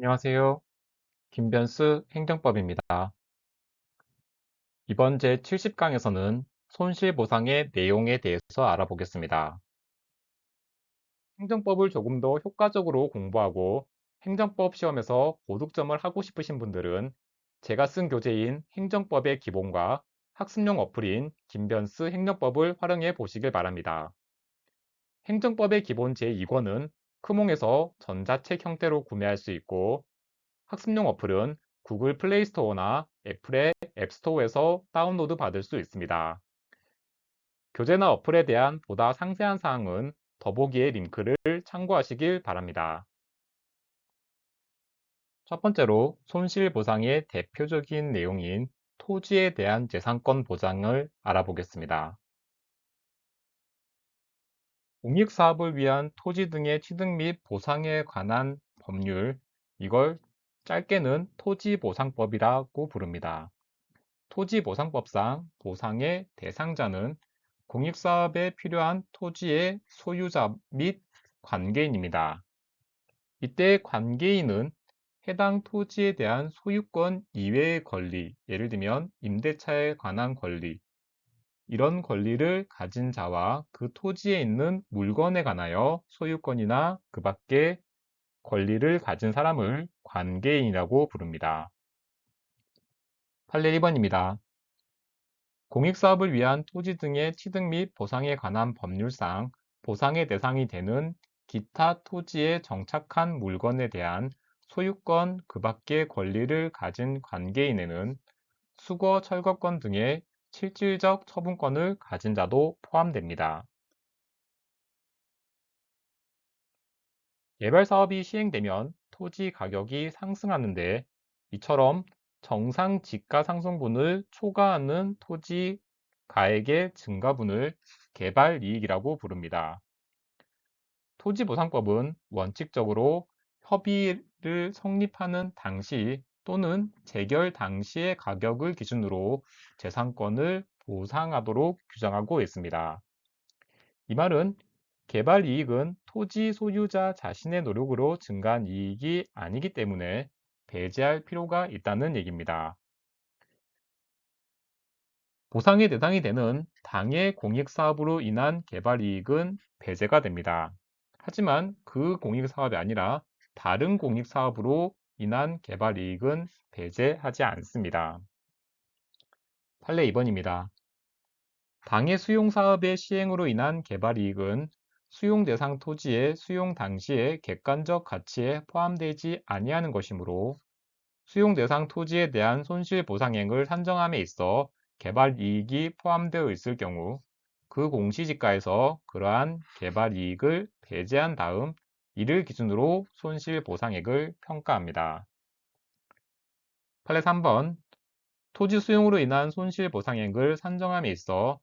안녕하세요. 김변수 행정법입니다. 이번 제70강에서는 손실보상의 내용에 대해서 알아보겠습니다. 행정법을 조금 더 효과적으로 공부하고 행정법 시험에서 고득점을 하고 싶으신 분들은 제가 쓴 교재인 행정법의 기본과 학습용 어플인 김변스 행정법을 활용해 보시길 바랍니다. 행정법의 기본 제2권은 크몽에서 전자책 형태로 구매할 수 있고 학습용 어플은 구글 플레이 스토어나 애플의 앱스토어에서 다운로드 받을 수 있습니다. 교재나 어플에 대한 보다 상세한 사항은 더보기의 링크를 참고하시길 바랍니다. 첫 번째로 손실보상의 대표적인 내용인 토지에 대한 재산권 보장을 알아보겠습니다. 공익 사업을 위한 토지 등의 취득 및 보상에 관한 법률, 이걸 짧게는 토지보상법이라고 부릅니다. 토지보상법상 보상의 대상자는 공익사업에 필요한 토지의 소유자 및 관계인입니다. 이때 관계인은 해당 토지에 대한 소유권 이외의 권리, 예를 들면 임대차에 관한 권리, 이런 권리를 가진 자와 그 토지에 있는 물건에 관하여 소유권이나 그 밖에 권리를 가진 사람을 관계인이라고 부릅니다. 판례 1번입니다. 공익사업을 위한 토지 등의 취득 및 보상에 관한 법률상 보상의 대상이 되는 기타 토지에 정착한 물건에 대한 소유권 그 밖의 권리를 가진 관계인에는 수거 철거권 등의 실질적 처분권을 가진 자도 포함됩니다. 개발 사업이 시행되면 토지 가격이 상승하는데 이처럼 정상 지가 상승분을 초과하는 토지 가액의 증가분을 개발 이익이라고 부릅니다. 토지보상법은 원칙적으로 협의를 성립하는 당시 또는 재결 당시의 가격을 기준으로 재산권을 보상하도록 규정하고 있습니다. 이 말은 개발 이익은 토지 소유자 자신의 노력으로 증가한 이익이 아니기 때문에 배제할 필요가 있다는 얘기입니다. 보상의 대상이 되는 당의 공익사업으로 인한 개발 이익은 배제가 됩니다. 하지만 그 공익사업이 아니라 다른 공익사업으로 인한 개발 이익은 배제하지 않습니다. 판례 2번입니다. 당의 수용 사업의 시행으로 인한 개발 이익은 수용 대상 토지의 수용 당시의 객관적 가치에 포함되지 아니하는 것이므로 수용 대상 토지에 대한 손실 보상액을 산정함에 있어 개발 이익이 포함되어 있을 경우 그 공시지가에서 그러한 개발 이익을 배제한 다음 이를 기준으로 손실 보상액을 평가합니다. 판례 3번 토지 수용으로 인한 손실 보상액을 산정함에 있어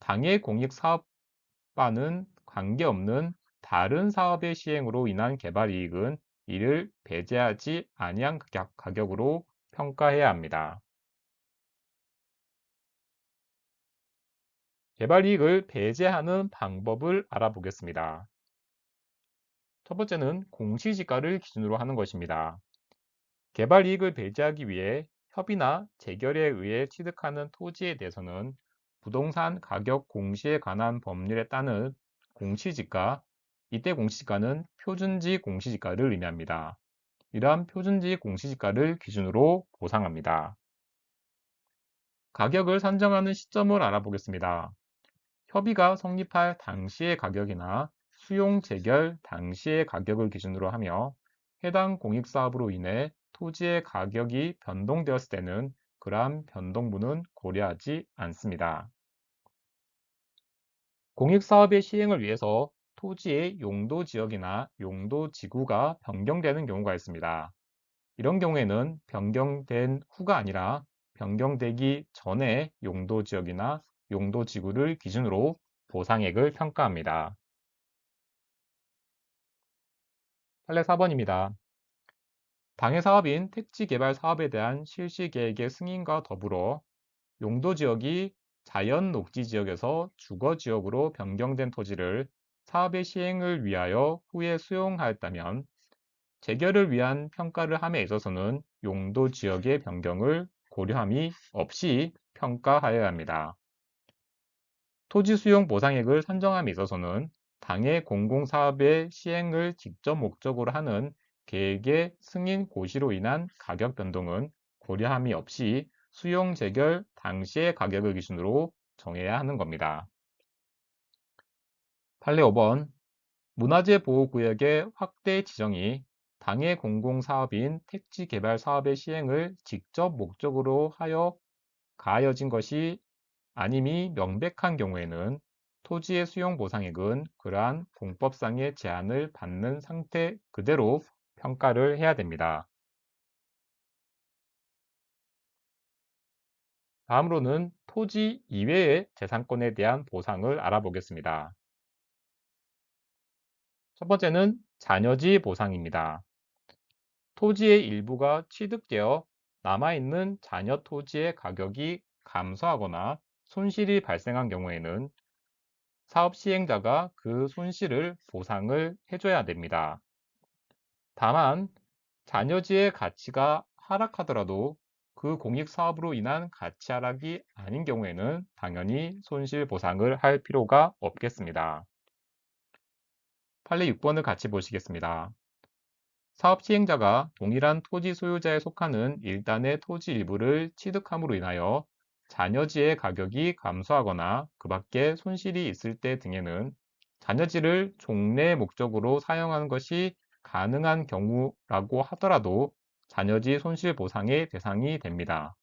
당해 공익 사업과는 관계없는 다른 사업의 시행으로 인한 개발 이익은 이를 배제하지 아니한 가격으로 평가해야 합니다. 개발 이익을 배제하는 방법을 알아보겠습니다. 첫 번째는 공시지가를 기준으로 하는 것입니다. 개발 이익을 배제하기 위해 협의나 재결에 의해 취득하는 토지에 대해서는 부동산 가격 공시에 관한 법률에 따른 공시지가, 이때 공시지가는 표준지 공시지가를 의미합니다. 이러한 표준지 공시지가를 기준으로 보상합니다. 가격을 산정하는 시점을 알아보겠습니다. 협의가 성립할 당시의 가격이나 수용 재결 당시의 가격을 기준으로 하며 해당 공익사업으로 인해 토지의 가격이 변동되었을 때는 그러한 변동분은 고려하지 않습니다. 공익사업의 시행을 위해서 토지의 용도 지역이나 용도 지구가 변경되는 경우가 있습니다. 이런 경우에는 변경된 후가 아니라 변경되기 전에 용도 지역이나 용도 지구를 기준으로 보상액을 평가합니다. 판례 4번입니다. 당해 사업인 택지 개발 사업에 대한 실시 계획의 승인과 더불어 용도 지역이 자연 녹지 지역에서 주거 지역으로 변경된 토지를 사업의 시행을 위하여 후에 수용하였다면 재결을 위한 평가를 함에 있어서는 용도 지역의 변경을 고려함이 없이 평가하여야 합니다. 토지 수용 보상액을 산정함에 있어서는 당의 공공사업의 시행을 직접 목적으로 하는 계획의 승인 고시로 인한 가격 변동은 고려함이 없이 수용 재결 당시의 가격을 기준으로 정해야 하는 겁니다. 판례 5번 문화재 보호구역의 확대 지정이 당의 공공사업인 택지개발 사업의 시행을 직접 목적으로 하여 가하여진 것이 아님이 명백한 경우에는 토지의 수용 보상액은 그러한 공법상의 제한을 받는 상태 그대로 평가를 해야 됩니다. 다음으로는 토지 이외의 재산권에 대한 보상을 알아보겠습니다. 첫 번째는 잔여지 보상입니다. 토지의 일부가 취득되어 남아있는 잔여 토지의 가격이 감소하거나 손실이 발생한 경우에는 사업 시행자가 그 손실을 보상을 해줘야 됩니다. 다만 잔여지의 가치가 하락하더라도 그 공익 사업으로 인한 가치 하락이 아닌 경우에는 당연히 손실 보상을 할 필요가 없겠습니다. 판례 6번을 같이 보시겠습니다. 사업 시행자가 동일한 토지 소유자에 속하는 일단의 토지 일부를 취득함으로 인하여 잔여지의 가격이 감소하거나 그 밖에 손실이 있을 때 등에는 잔여지를 종래 목적으로 사용하는 것이 가능한 경우라고 하더라도 잔여지 손실 보상의 대상이 됩니다.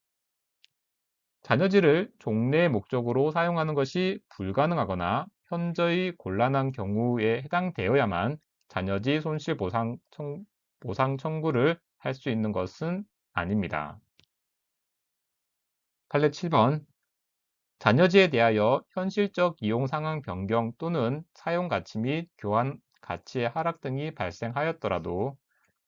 잔여지를 종래 목적으로 사용하는 것이 불가능하거나 현저히 곤란한 경우에 해당되어야만 잔여지 손실 보상, 청구를 할 수 있는 것은 아닙니다. 판례 7번 잔여지에 대하여 현실적 이용 상황 변경 또는 사용 가치 및 교환 가치의 하락 등이 발생하였더라도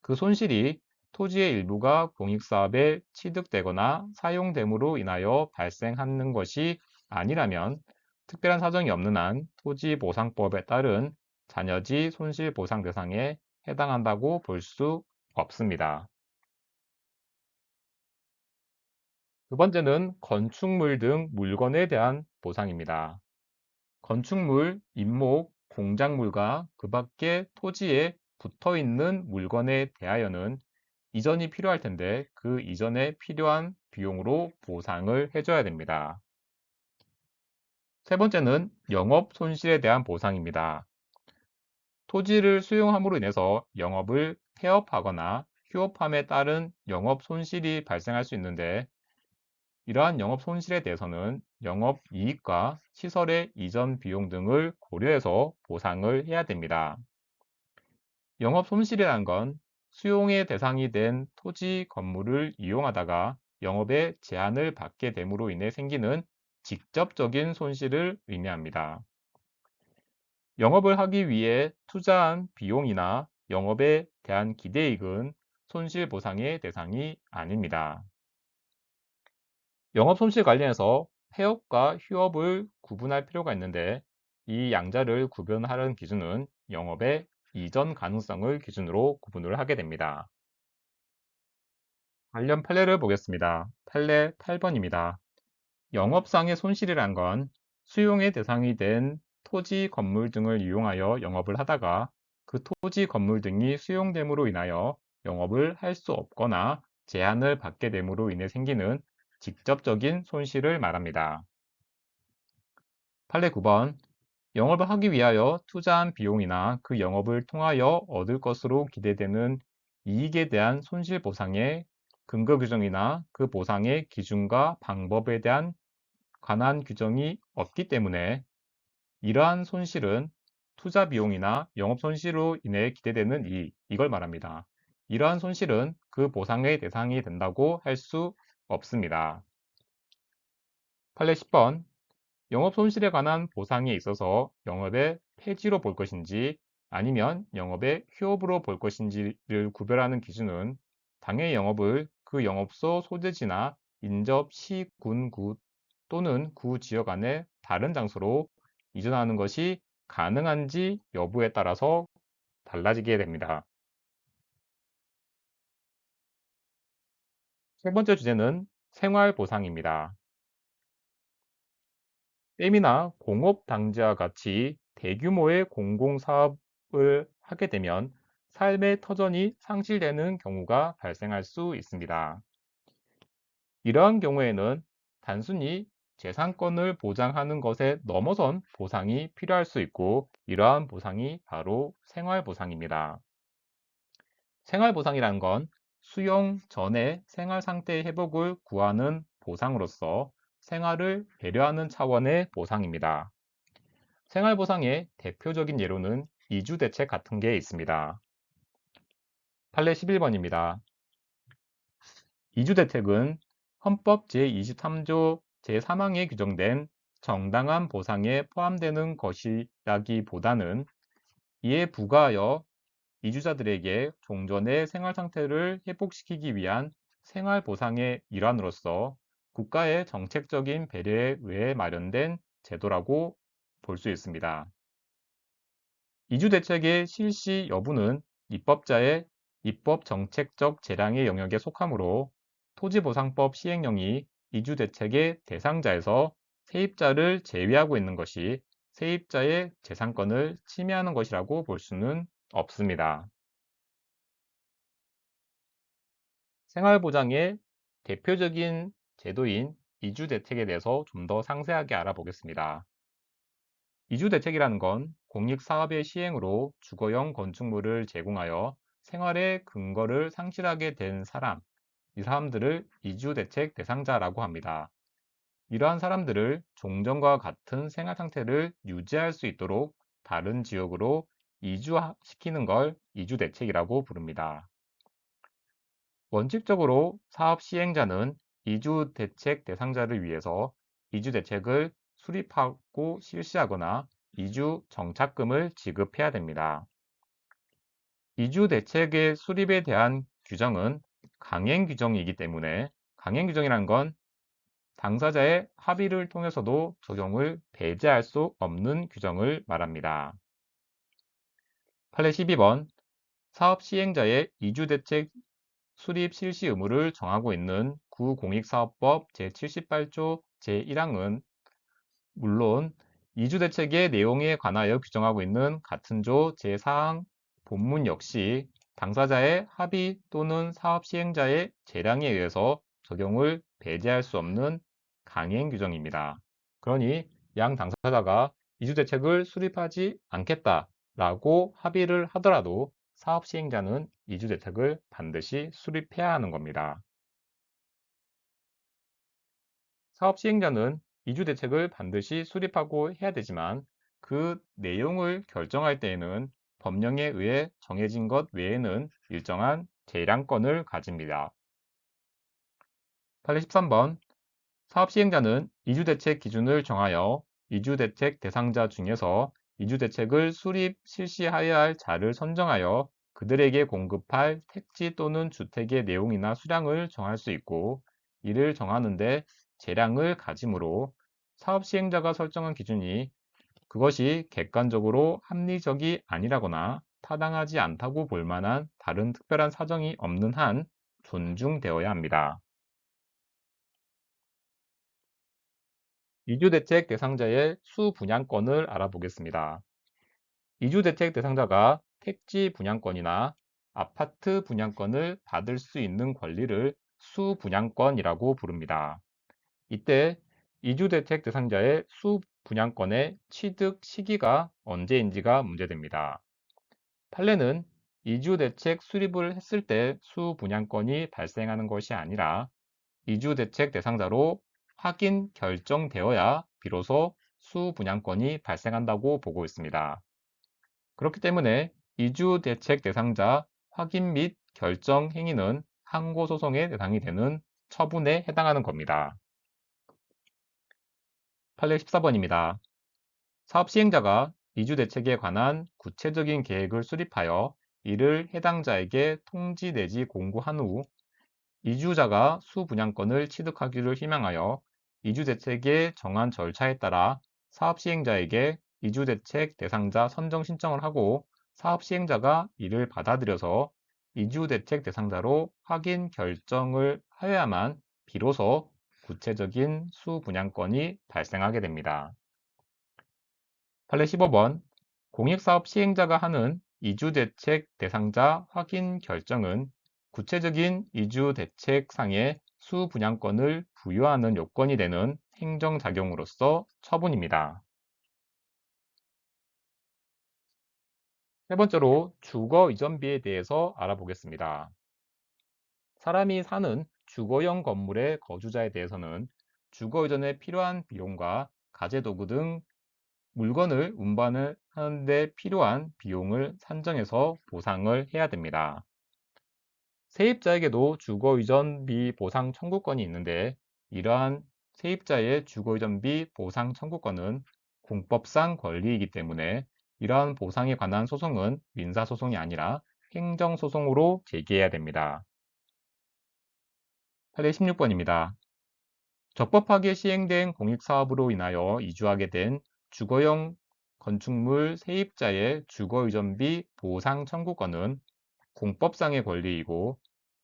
그 손실이 토지의 일부가 공익사업에 취득되거나 사용됨으로 인하여 발생하는 것이 아니라면 특별한 사정이 없는 한 토지보상법에 따른 잔여지 손실보상 대상에 해당한다고 볼 수 없습니다. 두 번째는 건축물 등 물건에 대한 보상입니다. 건축물, 임목, 공작물과 그 밖에 토지에 붙어 있는 물건에 대하여는 이전이 필요할 텐데 그 이전에 필요한 비용으로 보상을 해줘야 됩니다. 세 번째는 영업 손실에 대한 보상입니다. 토지를 수용함으로 인해서 영업을 폐업하거나 휴업함에 따른 영업 손실이 발생할 수 있는데 이러한 영업 손실에 대해서는 영업 이익과 시설의 이전 비용 등을 고려해서 보상을 해야 됩니다. 영업 손실이란 건 수용의 대상이 된 토지 건물을 이용하다가 영업에 제한을 받게 됨으로 인해 생기는 직접적인 손실을 의미합니다. 영업을 하기 위해 투자한 비용이나 영업에 대한 기대이익은 손실 보상의 대상이 아닙니다. 영업 손실 관련해서 폐업과 휴업을 구분할 필요가 있는데 이 양자를 구분하는 기준은 영업의 이전 가능성을 기준으로 구분을 하게 됩니다. 관련 판례를 보겠습니다. 판례 8번입니다. 영업상의 손실이란 건 수용의 대상이 된 토지 건물 등을 이용하여 영업을 하다가 그 토지 건물 등이 수용됨으로 인하여 영업을 할 수 없거나 제한을 받게 됨으로 인해 생기는 직접적인 손실을 말합니다. 판례 9번 영업을 하기 위하여 투자한 비용이나 그 영업을 통하여 얻을 것으로 기대되는 이익에 대한 손실 보상의 근거 규정이나 그 보상의 기준과 방법에 대한 관한 규정이 없기 때문에 이러한 손실은 투자 비용이나 영업 손실로 인해 기대되는 이익, 이걸 말합니다. 이러한 손실은 그 보상의 대상이 된다고 할 수 없습니다. 판례 10번 영업 손실에 관한 보상에 있어서 영업의 폐지로 볼 것인지 아니면 영업의 휴업으로 볼 것인지를 구별하는 기준은 당의 영업을 그 영업소 소재지나 인접 시, 군, 구 또는 구 지역 안에 다른 장소로 이전하는 것이 가능한지 여부에 따라서 달라지게 됩니다. 세 번째 주제는 생활보상입니다. 댐이나 공업단지와 같이 대규모의 공공사업을 하게 되면 삶의 터전이 상실되는 경우가 발생할 수 있습니다. 이러한 경우에는 단순히 재산권을 보장하는 것에 넘어선 보상이 필요할 수 있고 이러한 보상이 바로 생활보상입니다. 생활보상이란 건 수용 전의 생활 상태 회복을 구하는 보상으로서 생활을 배려하는 차원의 보상입니다. 생활보상의 대표적인 예로는 이주 대책 같은 게 있습니다. 판례 11번입니다. 이주 대책은 헌법 제23조 제3항에 규정된 정당한 보상에 포함되는 것이라기보다는 이에 부과하여 이주자들에게 종전의 생활 상태를 회복시키기 위한 생활 보상의 일환으로서 국가의 정책적인 배려에 의해 마련된 제도라고 볼 수 있습니다. 이주 대책의 실시 여부는 입법자의 입법 정책적 재량의 영역에 속하므로 토지보상법 시행령이 이주 대책의 대상자에서 세입자를 제외하고 있는 것이 세입자의 재산권을 침해하는 것이라고 볼 수는 없습니다. 생활보장의 대표적인 제도인 이주대책에 대해서 좀 더 상세하게 알아보겠습니다. 이주대책이라는 건 공익사업의 시행으로 주거용 건축물을 제공하여 생활의 근거를 상실하게 된 사람, 이 사람들을 이주대책 대상자라고 합니다. 이러한 사람들을 종전과 같은 생활 상태를 유지할 수 있도록 다른 지역으로 이주시키는 걸 이주 대책이라고 부릅니다. 원칙적으로 사업 시행자는 이주 대책 대상자를 위해서 이주 대책을 수립하고 실시하거나 이주 정착금을 지급해야 됩니다. 이주 대책의 수립에 대한 규정은 강행 규정이기 때문에 강행 규정이란 건 당사자의 합의를 통해서도 적용을 배제할 수 없는 규정을 말합니다. 판례 12번 사업 시행자의 이주대책 수립 실시 의무를 정하고 있는 구공익사업법 제78조 제1항은 물론 이주대책의 내용에 관하여 규정하고 있는 같은 조 제4항 본문 역시 당사자의 합의 또는 사업 시행자의 재량에 의해서 적용을 배제할 수 없는 강행 규정입니다. 그러니 양 당사자가 이주대책을 수립하지 않겠다 라고 합의를 하더라도 사업 시행자는 이주 대책을 반드시 수립해야 하는 겁니다. 사업 시행자는 이주 대책을 반드시 수립하고 해야 되지만 그 내용을 결정할 때에는 법령에 의해 정해진 것 외에는 일정한 재량권을 가집니다. 83번 사업 시행자는 이주 대책 기준을 정하여 이주 대책 대상자 중에서 이주 대책을 수립 실시하여야 할 자를 선정하여 그들에게 공급할 택지 또는 주택의 내용이나 수량을 정할 수 있고 이를 정하는데 재량을 가지므로 사업 시행자가 설정한 기준이 그것이 객관적으로 합리적이 아니라거나 타당하지 않다고 볼 만한 다른 특별한 사정이 없는 한 존중되어야 합니다. 이주대책 대상자의 수 분양권을 알아보겠습니다. 이주대책 대상자가 택지 분양권이나 아파트 분양권을 받을 수 있는 권리를 수 분양권이라고 부릅니다. 이때 이주대책 대상자의 수 분양권의 취득 시기가 언제인지가 문제됩니다. 판례는 이주대책 수립을 했을 때 수 분양권이 발생하는 것이 아니라 이주대책 대상자로 확인 결정되어야 비로소 수분양권이 발생한다고 보고 있습니다. 그렇기 때문에 이주 대책 대상자 확인 및 결정 행위는 항고 소송의 대상이 되는 처분에 해당하는 겁니다. 판례 14번입니다. 사업 시행자가 이주 대책에 관한 구체적인 계획을 수립하여 이를 해당자에게 통지 내지 공고한 후 이주자가 수분양권을 취득하기를 희망하여 이주대책의 정한 절차에 따라 사업 시행자에게 이주대책 대상자 선정 신청을 하고 사업 시행자가 이를 받아들여서 이주대책 대상자로 확인 결정을 하여야만 비로소 구체적인 수분양권이 발생하게 됩니다. 판례 15번 공익사업 시행자가 하는 이주대책 대상자 확인 결정은 구체적인 이주 대책상의 수분양권을 부여하는 요건이 되는 행정작용으로서 처분입니다. 세 번째로 주거 이전비에 대해서 알아보겠습니다. 사람이 사는 주거형 건물의 거주자에 대해서는 주거 이전에 필요한 비용과 가재도구 등 물건을 운반을 하는데 필요한 비용을 산정해서 보상을 해야 됩니다. 세입자에게도 주거 이전비 보상 청구권이 있는데 이러한 세입자의 주거 이전비 보상 청구권은 공법상 권리이기 때문에 이러한 보상에 관한 소송은 민사소송이 아니라 행정소송으로 제기해야 됩니다. 판례 16번입니다. 적법하게 시행된 공익사업으로 인하여 이주하게 된 주거용 건축물 세입자의 주거이전비 보상 청구권은 공법상의 권리이고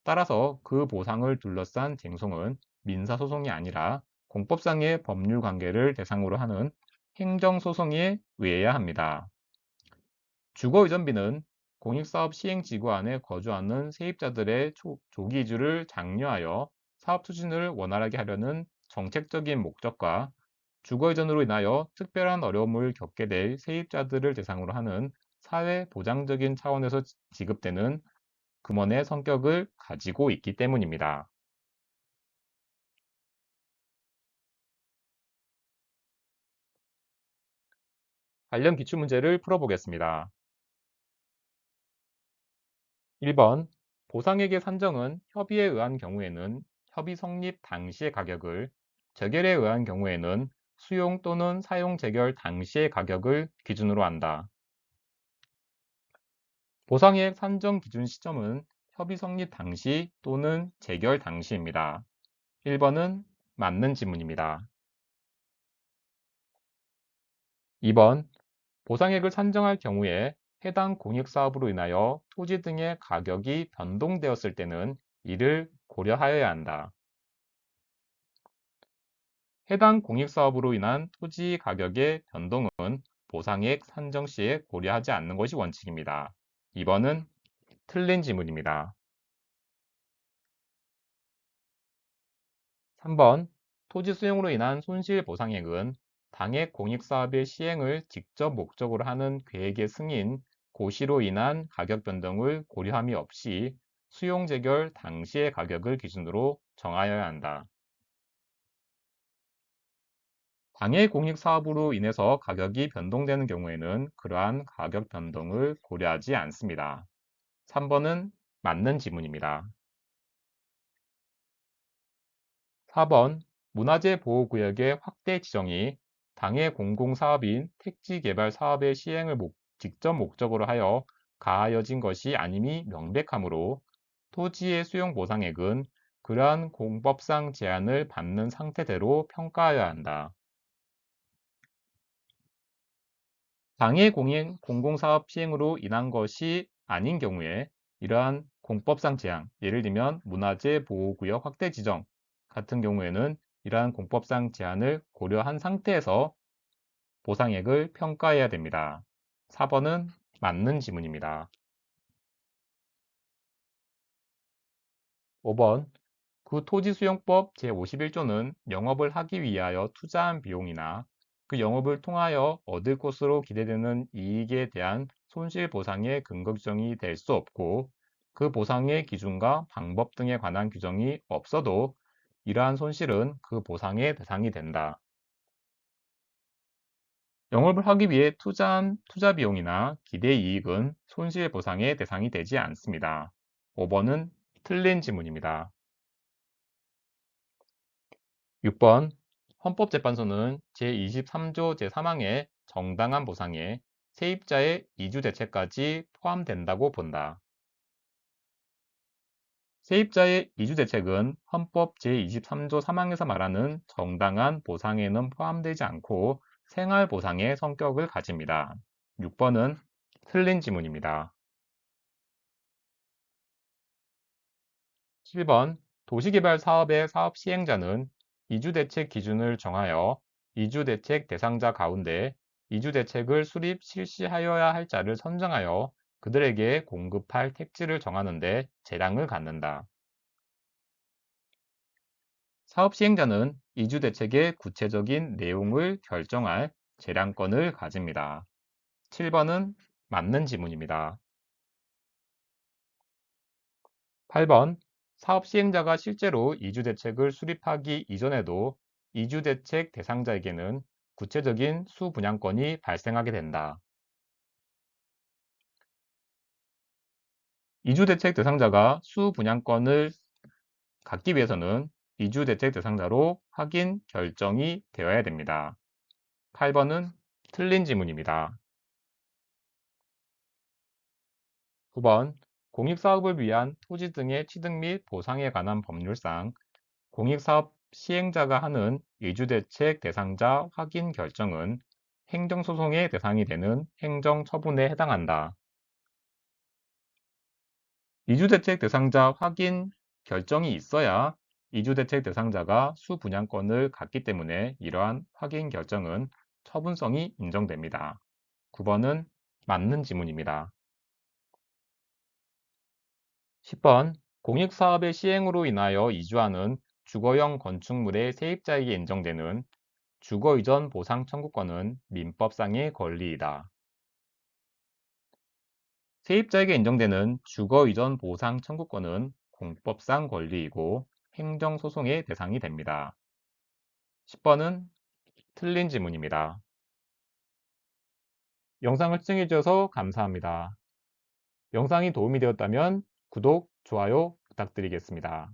따라서 그 보상을 둘러싼 쟁송은 민사소송이 아니라 공법상의 법률 관계를 대상으로 하는 행정소송에 의해야 합니다. 주거이전비는 공익사업 시행지구 안에 거주하는 세입자들의 조기 이주를 장려하여 사업 추진을 원활하게 하려는 정책적인 목적과 주거 이전으로 인하여 특별한 어려움을 겪게 될 세입자들을 대상으로 하는 사회 보장적인 차원에서 지급되는 금원의 성격을 가지고 있기 때문입니다. 관련 기출문제를 풀어보겠습니다. 1번 보상액의 산정은 협의에 의한 경우에는 협의 성립 당시의 가격을 재결에 의한 경우에는 수용 또는 사용 재결 당시의 가격을 기준으로 한다. 보상액 산정 기준 시점은 협의 성립 당시 또는 재결 당시입니다. 1번은 맞는 지문입니다. 2번 보상액을 산정할 경우에 해당 공익사업으로 인하여 토지 등의 가격이 변동되었을 때는 이를 고려하여야 한다. 해당 공익사업으로 인한 토지 가격의 변동은 보상액 산정 시에 고려하지 않는 것이 원칙입니다. 2번은 틀린 지문입니다. 3번 토지 수용으로 인한 손실 보상액은 당해 공익사업의 시행을 직접 목적으로 하는 계획의 승인, 고시로 인한 가격 변동을 고려함이 없이 수용 재결 당시의 가격을 기준으로 정하여야 한다. 당해 공익 사업으로 인해서 가격이 변동되는 경우에는 그러한 가격 변동을 고려하지 않습니다. 3번은 맞는 지문입니다. 4번 문화재 보호구역의 확대 지정이 당해 공공사업인 택지개발 사업의 시행을 목, 직접 목적으로 하여 가하여진 것이 아님이 명백하므로 토지의 수용 보상액은 그러한 공법상 제한을 받는 상태대로 평가하여야 한다. 당해 공인 공공사업 시행으로 인한 것이 아닌 경우에 이러한 공법상 제한, 예를 들면 문화재 보호구역 확대 지정 같은 경우에는 이러한 공법상 제한을 고려한 상태에서 보상액을 평가해야 됩니다. 4번은 맞는 지문입니다. 5번 그 토지수용법 제51조는 영업을 하기 위하여 투자한 비용이나 그 영업을 통하여 얻을 것으로 기대되는 이익에 대한 손실 보상의 근거 규정이 될 수 없고 그 보상의 기준과 방법 등에 관한 규정이 없어도 이러한 손실은 그 보상의 대상이 된다. 영업을 하기 위해 투자한 투자 비용이나 기대 이익은 손실 보상의 대상이 되지 않습니다. 5번은 틀린 지문입니다. 6번 헌법재판소는 제23조 제3항의 정당한 보상에 세입자의 이주 대책까지 포함된다고 본다. 세입자의 이주 대책은 헌법 제23조 3항에서 말하는 정당한 보상에는 포함되지 않고 생활 보상의 성격을 가집니다. 6번은 틀린 지문입니다. 7번 도시개발 사업의 사업 시행자는 이주대책 기준을 정하여 이주대책 대상자 가운데 이주대책을 수립 실시하여야 할 자를 선정하여 그들에게 공급할 택지를 정하는 데 재량을 갖는다. 사업 시행자는 이주 대책의 구체적인 내용을 결정할 재량권을 가집니다. 7번은 맞는 지문입니다. 8번 사업 시행자가 실제로 이주 대책을 수립하기 이전에도 이주 대책 대상자에게는 구체적인 수분양권이 발생하게 된다. 이주 대책 대상자가 수분양권을 갖기 위해서는 이주 대책 대상자로 확인 결정이 되어야 됩니다. 8번은 틀린 지문입니다. 9번 공익사업을 위한 토지 등의 취득 및 보상에 관한 법률상 공익사업 시행자가 하는 이주대책 대상자 확인 결정은 행정소송의 대상이 되는 행정처분에 해당한다. 이주대책 대상자 확인 결정이 있어야 이주대책 대상자가 수분양권을 갖기 때문에 이러한 확인 결정은 처분성이 인정됩니다. 9번은 맞는 지문입니다. 10번 공익사업의 시행으로 인하여 이주하는 주거용 건축물의 세입자에게 인정되는 주거이전 보상 청구권은 민법상의 권리이다. 세입자에게 인정되는 주거이전 보상 청구권은 공법상 권리이고 행정소송의 대상이 됩니다. 10번은 틀린 지문입니다. 영상을 시청해주셔서 감사합니다. 영상이 도움이 되었다면 구독, 좋아요 부탁드리겠습니다.